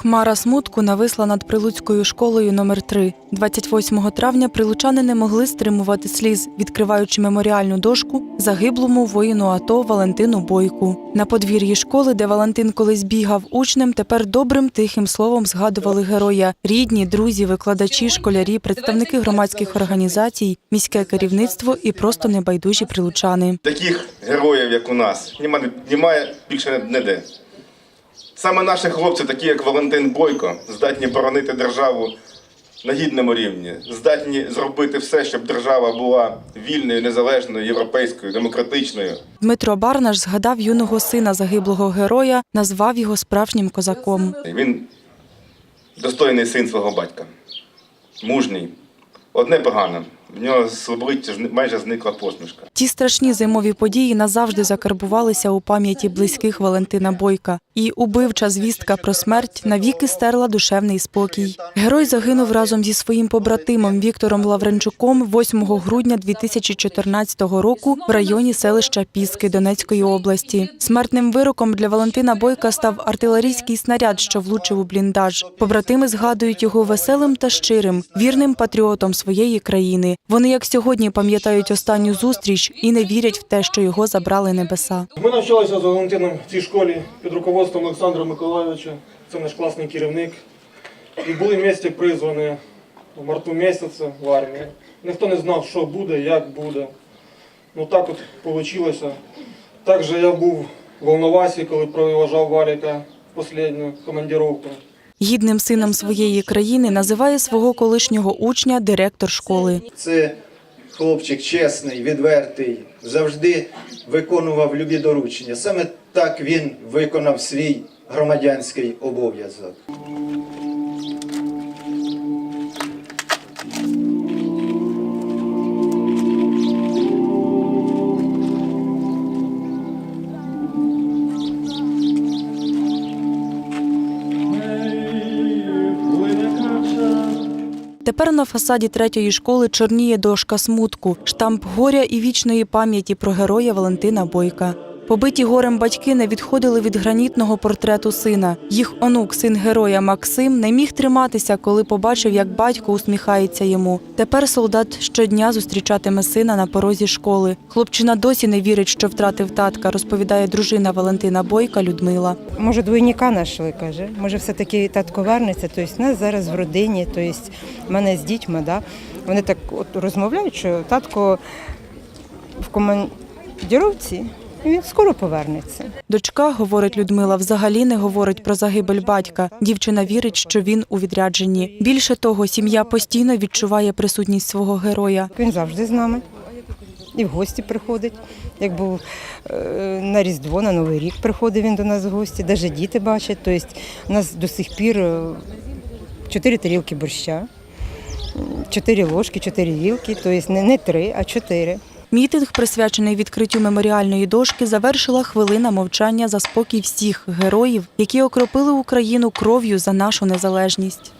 Хмара смутку нависла над прилуцькою школою номер 3 28 травня прилучани не могли стримувати сліз, відкриваючи меморіальну дошку загиблому воїну АТО Валентину Бойку. На подвір'ї школи, де Валентин колись бігав учнем, тепер добрим тихим словом згадували героя. Рідні, друзі, викладачі, школярі, представники громадських організацій, міське керівництво і просто небайдужі прилучани. Таких героїв, як у нас, немає, немає більше ніде. Саме наші хлопці, такі як Валентин Бойко, здатні боронити державу на гідному рівні, здатні зробити все, щоб держава була вільною, незалежною, європейською, демократичною. Дмитро Барнаш згадав юного сина загиблого героя, назвав його справжнім козаком. Він достойний син свого батька, мужній. Одне погано. В нього з обличчя майже зникла посмішка. Ті страшні зимові події назавжди закарбувалися у пам'яті близьких Валентина Бойка. І убивча звістка про смерть навіки стерла душевний спокій. Герой загинув разом зі своїм побратимом Віктором Лавренчуком 8 грудня 2014 року в районі селища Піски Донецької області. Смертним вироком для Валентина Бойка став артилерійський снаряд, що влучив у бліндаж. Побратими згадують його веселим та щирим, вірним патріотом своєї країни. Вони як сьогодні пам'ятають останню зустріч і не вірять в те, що його забрали небеса. Ми навчалися з Валентином в цій школі під руководством Олександра Миколайовича. Це наш класний керівник. І були в місті призвані в марту місяці в армію. Ніхто не знав, що буде, як буде. Ну так от вийшло. Також я був в Волновасі, коли проважав Валіка останню командировку. Гідним сином своєї країни називає свого колишнього учня директор школи. Це хлопчик чесний, відвертий, завжди виконував любі доручення. Саме так він виконав свій громадянський обов'язок. Тепер на фасаді третьої школи чорніє дошка смутку, штамп горя і вічної пам'яті про героя Валентина Бойка. Побиті горем батьки не відходили від гранітного портрету сина. Їх онук, син героя Максим, не міг триматися, коли побачив, як батько усміхається йому. Тепер солдат щодня зустрічатиме сина на порозі школи. Хлопчина досі не вірить, що втратив татка, розповідає дружина Валентина Бойка Людмила. Може, двойника знайшли, каже. Може, все-таки татко вернеться. Тобто, нас зараз в родині, тобто, мене з дітьми, да? вони так от розмовляють, що татко в командіровці, і він скоро повернеться. Дочка, говорить Людмила, взагалі не говорить про загибель батька. Дівчина вірить, що він у відрядженні. Більше того, сім'я постійно відчуває присутність свого героя. Він завжди з нами. І в гості приходить. Як був е, на Різдво, на Новий рік приходив він до нас в гості, навіть діти бачать. Тобто, у нас до сих пір е, чотири тарілки борща, чотири ложки, чотири вілки, тобто не три, а чотири. Мітинг, присвячений відкриттю меморіальної дошки, завершила хвилина мовчання за спокій всіх героїв, які окропили Україну кров'ю за нашу незалежність.